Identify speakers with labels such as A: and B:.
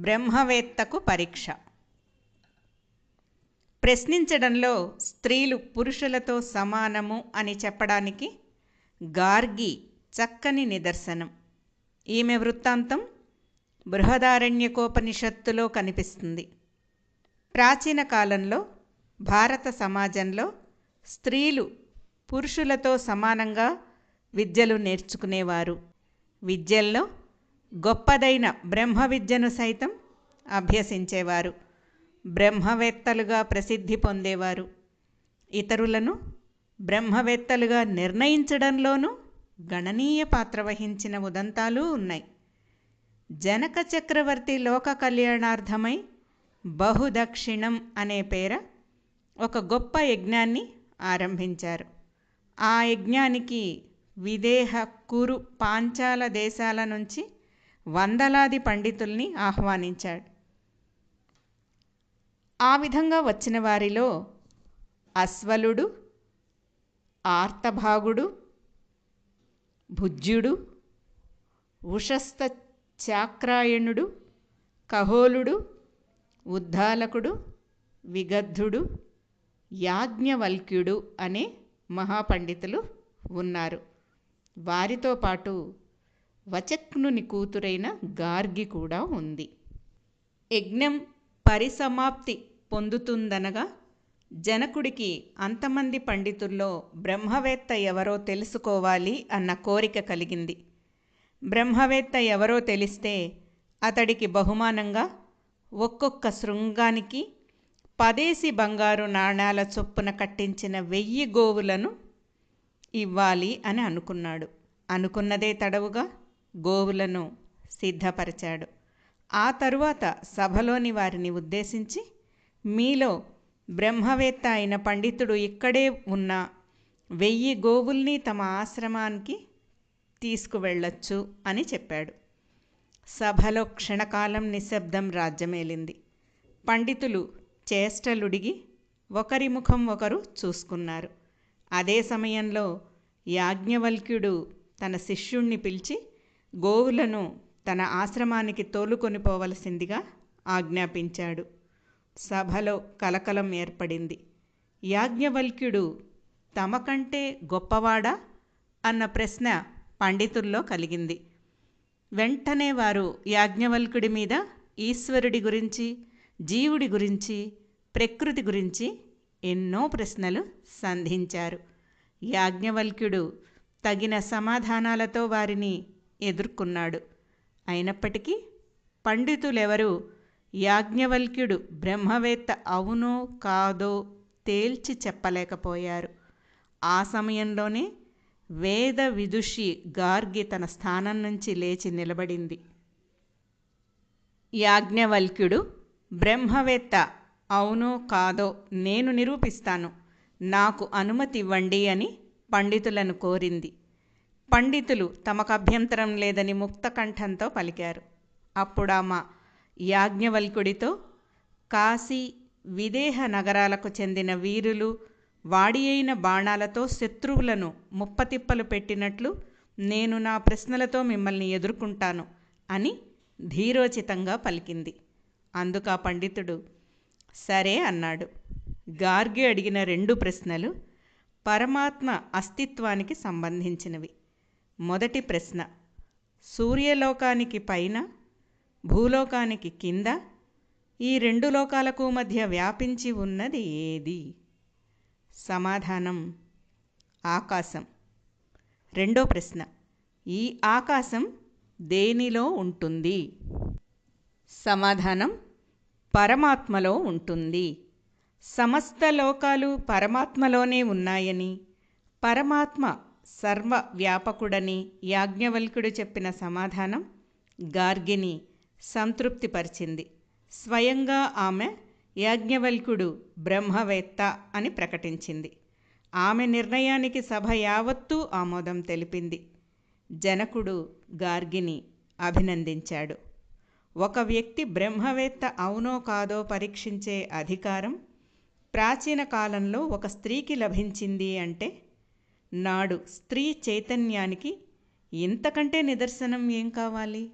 A: బ్రహ్మవేత్తకు పరీక్ష. ప్రశ్నించడంలో స్త్రీలు పురుషులతో సమానము అని చెప్పడానికి గార్గి చక్కని నిదర్శనం. ఈమె వృత్తాంతం బృహదారణ్యకోపనిషత్తులో కనిపిస్తుంది. ప్రాచీన కాలంలో భారత సమాజంలో స్త్రీలు పురుషులతో సమానంగా విద్యలు నేర్చుకునేవారు. విద్యల్లో గొప్పదైన బ్రహ్మ విద్యను సైతం అభ్యసించేవారు. బ్రహ్మవేత్తలుగా ప్రసిద్ధి పొందేవారు. ఇతరులను బ్రహ్మవేత్తలుగా నిర్ణయించడంలోనూ గణనీయ పాత్ర వహించిన ఉదంతాలు ఉన్నాయి. జనక చక్రవర్తి లోక కళ్యాణార్థమై బహుదక్షిణం అనే పేర ఒక గొప్ప యజ్ఞాన్ని ఆరంభించారు. ఆ యజ్ఞానికి విదేహ కురు పాంచాల దేశాల నుంచి వందలాది పండితుల్ని ఆహ్వానించాడు. ఆ విధంగా వచ్చిన వారిలో అశ్వలుడు ఆర్తభాగుడు భుజ్యుడు ఉషస్థ చాక్రాయణుడు కహోలుడు ఉద్దాలకుడు విగద్ధుడు యాజ్ఞవల్క్యుడు అనే మహాపండితులు ఉన్నారు. వారితో పాటు వచక్నుని కూతురైన గార్గి కూడా ఉంది. యజ్ఞం పరిసమాప్తి పొందుతుందనగా జనకుడికి అంతమంది పండితుల్లో బ్రహ్మవేత్త ఎవరో తెలుసుకోవాలి అన్న కోరిక కలిగింది. బ్రహ్మవేత్త ఎవరో తెలిస్తే అతడికి బహుమానంగా ఒక్కొక్క శృంగానికి పదేసి బంగారు నాణాల చొప్పున కట్టించిన వెయ్యి గోవులను ఇవ్వాలి అని అనుకున్నాడు. అనుకున్నదే తడవుగా గోవులను సిద్ధపరిచాడు. ఆ తరువాత సభలోని వారిని ఉద్దేశించి మీలో బ్రహ్మవేత్త అయిన పండితుడు ఇక్కడే ఉన్న వెయ్యి గోవుల్ని తమ ఆశ్రమానికి తీసుకువెళ్ళొచ్చు అని చెప్పాడు. సభలో క్షణకాలం నిశ్శబ్దం రాజ్యమేలింది. పండితులు చేష్టలుడిగి ఒకరి ముఖం ఒకరు చూసుకున్నారు. అదే సమయంలో యాజ్ఞవల్క్యుడు తన శిష్యుణ్ణి పిలిచి గోవులను తన ఆశ్రమానికి తోలుకొని పోవలసిందిగా ఆజ్ఞాపించాడు. సభలో కలకలం ఏర్పడింది. యాజ్ఞవల్క్యుడు తమకంటే గొప్పవాడా? అన్న ప్రశ్న పండితుల్లో కలిగింది. వెంటనే వారు యాజ్ఞవల్కుడి మీద ఈశ్వరుడి గురించి జీవుడి గురించి ప్రకృతి గురించి ఎన్నో ప్రశ్నలు సంధించారు. యాజ్ఞవల్క్యుడు తగిన సమాధానాలతో వారిని ఎదుర్కొన్నాడు. అయినప్పటికీ పండితులెవరూ? యాజ్ఞవల్క్యుడు బ్రహ్మవేత్త అవునో కాదో తేల్చి చెప్పలేకపోయారు. ఆ సమయంలోనే వేద విదుషి గార్గి తన స్థానం నుంచి లేచి నిలబడింది. యాజ్ఞవల్క్యుడు బ్రహ్మవేత్త అవునో కాదో నేను నిరూపిస్తాను. నాకు అనుమతి ఇవ్వండి అని పండితులను కోరింది. పండితులు తమకు అభ్యంతరం లేదని ముక్తకంఠంతో పలికారు. అప్పుడామ యాజ్ఞవల్కుడితో కాశీ విదేహ నగరాలకు చెందిన వీరులు వాడి అయిన బాణాలతో శత్రువులను ముప్పతిప్పలు పెట్టినట్లు నేను నా ప్రశ్నలతో మిమ్మల్ని ఎదుర్కొంటాను అని ధీరోచితంగా పలికింది. అందుక పండితుడు సరే అన్నాడు. గార్గి అడిగిన రెండు ప్రశ్నలు పరమాత్మ అస్తిత్వానికి సంబంధించినవి. మొదటి ప్రశ్న. సూర్యలోకానికి పైన భూలోకానికి కింద ఈ రెండు లోకాలకు మధ్య వ్యాపించి ఉన్నది ఏది? సమాధానం. ఆకాశం. రెండో ప్రశ్న. ఈ ఆకాశం దేనిలో ఉంటుంది? సమాధానం. పరమాత్మలో ఉంటుంది. సమస్త లోకాలు పరమాత్మలోనే ఉన్నాయని పరమాత్మ సర్వ వ్యాపకుడని యాజ్ఞవల్కుడు చెప్పిన సమాధానం గార్గిని సంతృప్తిపరిచింది. స్వయంగా ఆమె యాజ్ఞవల్కుడు బ్రహ్మవేత్త అని ప్రకటించింది. ఆమె నిర్ణయానికి సభ యావత్తూ ఆమోదం తెలిపింది. జనకుడు గార్గిని అభినందించాడు. ఒక వ్యక్తి బ్రహ్మవేత్త అవునో కాదో పరీక్షించే అధికారం ప్రాచీన కాలంలో ఒక స్త్రీకి లభించింది అంటే నాడు స్త్రీ చైతన్యానికి ఇంతకంటే నిదర్శనం ఏం కావాలి?